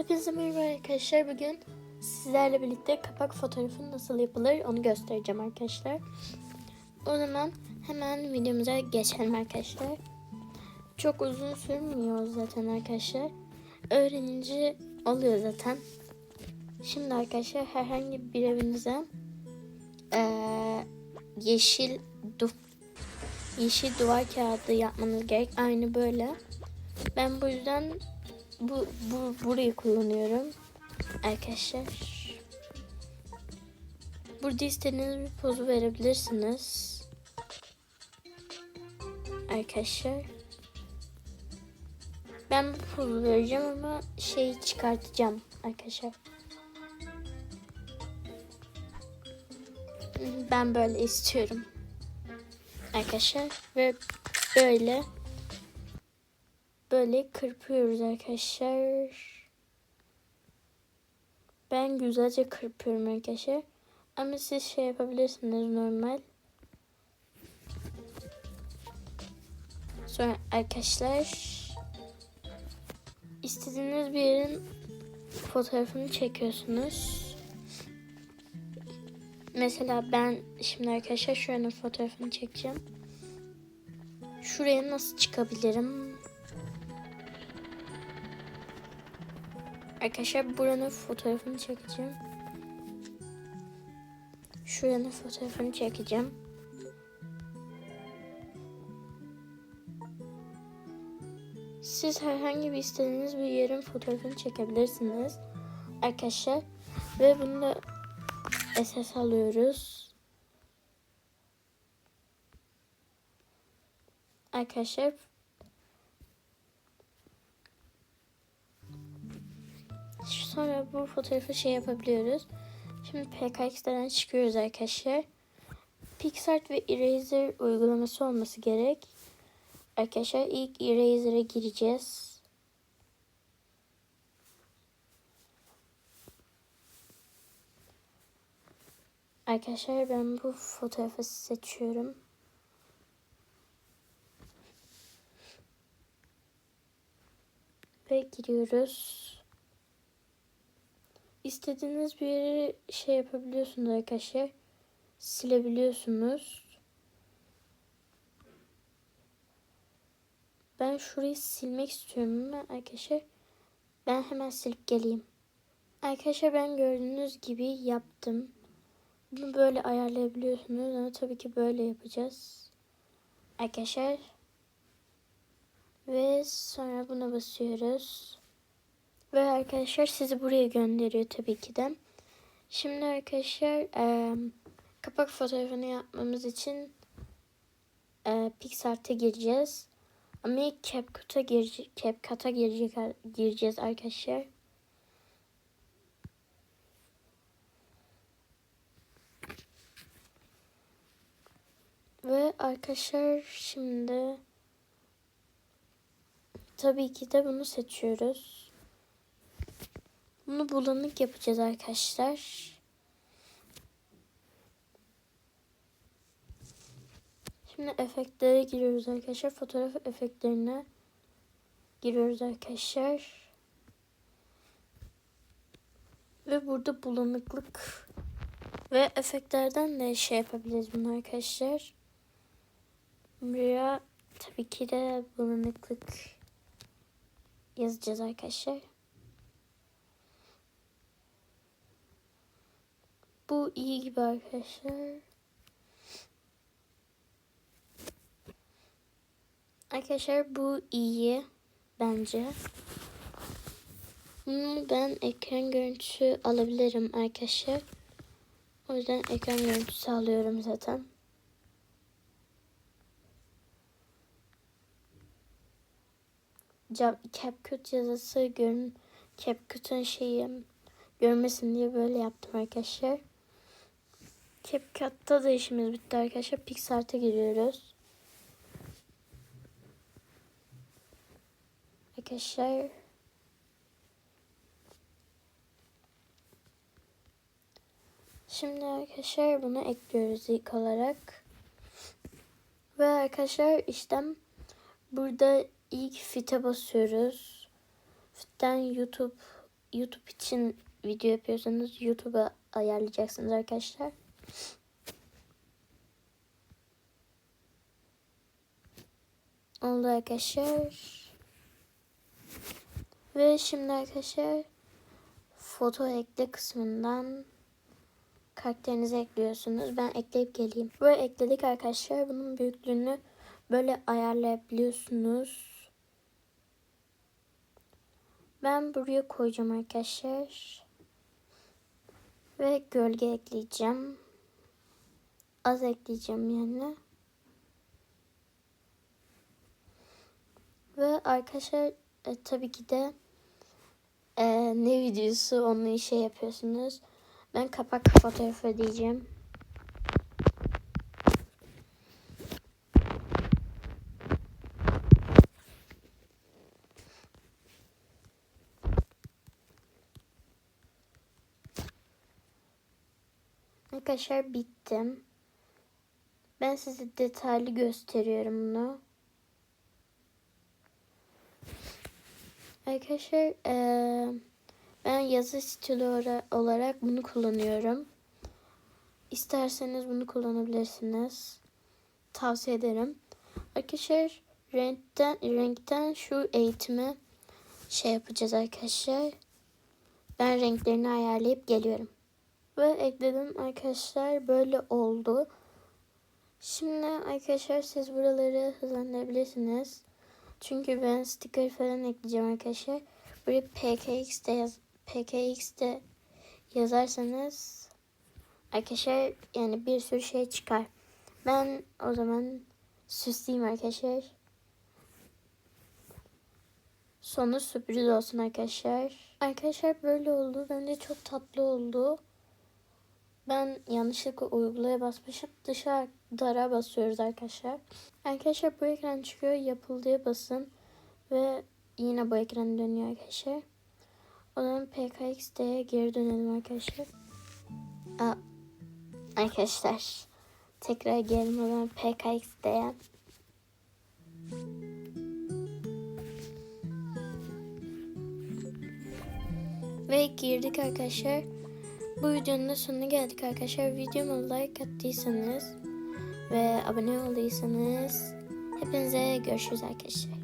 Hepinize merhaba arkadaşlar. Bugün sizlerle birlikte kapak fotoğrafı nasıl yapılır onu göstereceğim arkadaşlar. O zaman hemen videomuza geçelim arkadaşlar. Çok uzun sürmüyor zaten arkadaşlar. Öğrenince oluyor zaten. Şimdi arkadaşlar herhangi bir evinize eee, yeşil du yeşil duvar kağıdı yapmanız gerek. Aynı böyle. Ben bu yüzden bu, bu burayı kullanıyorum arkadaşlar. Burada istediğiniz bir pozu verebilirsiniz. Arkadaşlar. Ben bu pozu vereceğim ama şeyi çıkartacağım arkadaşlar. Ben böyle istiyorum. Arkadaşlar ve böyle böyle kırpıyoruz arkadaşlar. Ben güzelce kırpıyorum arkadaşlar. Ama siz şey yapabilirsiniz normal. Sonra arkadaşlar istediğiniz bir yerin fotoğrafını çekiyorsunuz. Mesela ben şimdi arkadaşlar şuranın fotoğrafını çekeceğim. Şuraya nasıl çıkabilirim? Arkadaşlar buranın fotoğrafını çekeceğim. Şuranın fotoğrafını çekeceğim. Siz herhangi bir istediğiniz bir yerin fotoğrafını çekebilirsiniz. Arkadaşlar ve bunu da SS alıyoruz. Arkadaşlar Sonra bu fotoğrafı şey yapabiliyoruz. Şimdi PKX'den çıkıyoruz arkadaşlar. PixArt ve Eraser uygulaması olması gerek. Arkadaşlar ilk Eraser'e gireceğiz. Arkadaşlar ben bu fotoğrafı seçiyorum. Ve giriyoruz. İstediğiniz bir şey yapabiliyorsunuz arkadaşlar. Silebiliyorsunuz. Ben şurayı silmek istiyorum ama arkadaşlar ben hemen silip geleyim. Arkadaşlar ben gördüğünüz gibi yaptım. Bunu böyle ayarlayabiliyorsunuz ama tabii ki böyle yapacağız. Arkadaşlar ve sonra buna basıyoruz. Ve arkadaşlar sizi buraya gönderiyor tabii ki de. Şimdi arkadaşlar e, kapak fotoğrafını yapmamız için e, PixArt'a gireceğiz. Ama ilk CapCut'a girecek, CapCut'a girecek, gireceğiz arkadaşlar. Ve arkadaşlar şimdi tabii ki de bunu seçiyoruz. Bunu bulanık yapacağız arkadaşlar. Şimdi efektlere giriyoruz arkadaşlar. Fotoğraf efektlerine giriyoruz arkadaşlar. Ve burada bulanıklık ve efektlerden de şey yapabiliriz bunu arkadaşlar. Buraya tabii ki de bulanıklık yazacağız arkadaşlar. Bu iyi gibi arkadaşlar. Arkadaşlar bu iyi bence. Ben ekran görüntüsü alabilirim arkadaşlar. O yüzden ekran görüntüsü alıyorum zaten. CapCut yazısı görün CapCut'un şeyi görmesin diye böyle yaptım arkadaşlar. CapCut'ta da işimiz bitti arkadaşlar. PixArt'a giriyoruz. Arkadaşlar Şimdi arkadaşlar bunu ekliyoruz ilk olarak. Ve arkadaşlar işte burada ilk fite basıyoruz. Fitten YouTube YouTube için video yapıyorsanız YouTube'a ayarlayacaksınız arkadaşlar. Oldu arkadaşlar. Ve şimdi arkadaşlar foto ekle kısmından karakterinizi ekliyorsunuz. Ben ekleyip geleyim. Böyle ekledik arkadaşlar. Bunun büyüklüğünü böyle ayarlayabiliyorsunuz. Ben buraya koyacağım arkadaşlar. Ve gölge ekleyeceğim. Az ekleyeceğim yani. Ve arkadaşlar e, tabii ki de e, ne videosu onu şey yapıyorsunuz. Ben kapak fotoğrafı diyeceğim. Arkadaşlar bittim. Ben size detaylı gösteriyorum bunu. Arkadaşlar eee, ben yazı stili olarak bunu kullanıyorum. İsterseniz bunu kullanabilirsiniz. Tavsiye ederim. Arkadaşlar renkten renkten şu eğitimi şey yapacağız arkadaşlar. Ben renklerini ayarlayıp geliyorum. Ve ekledim arkadaşlar böyle oldu. Şimdi arkadaşlar siz buraları hızlandırabilirsiniz. Çünkü ben sticker falan ekleyeceğim arkadaşlar. Buraya PKX'de yaz PKX'de yazarsanız arkadaşlar yani bir sürü şey çıkar. Ben o zaman süsleyeyim arkadaşlar. Sonu sürpriz olsun arkadaşlar. Arkadaşlar böyle oldu. Bence çok tatlı oldu. Ben yanlışlıkla uygulaya basmışım. Dışarıda basıyoruz arkadaşlar. Arkadaşlar bu ekran çıkıyor. Yapıldıya basın. Ve yine bu ekran dönüyor arkadaşlar. O zaman PKXD'ye geri dönelim arkadaşlar. Aa, arkadaşlar tekrar gelelim o zaman PKXD'ye. Ve girdik arkadaşlar. Bu videonun da sonuna geldik arkadaşlar. Videoma like attıysanız ve abone olduysanız hepinize görüşürüz arkadaşlar.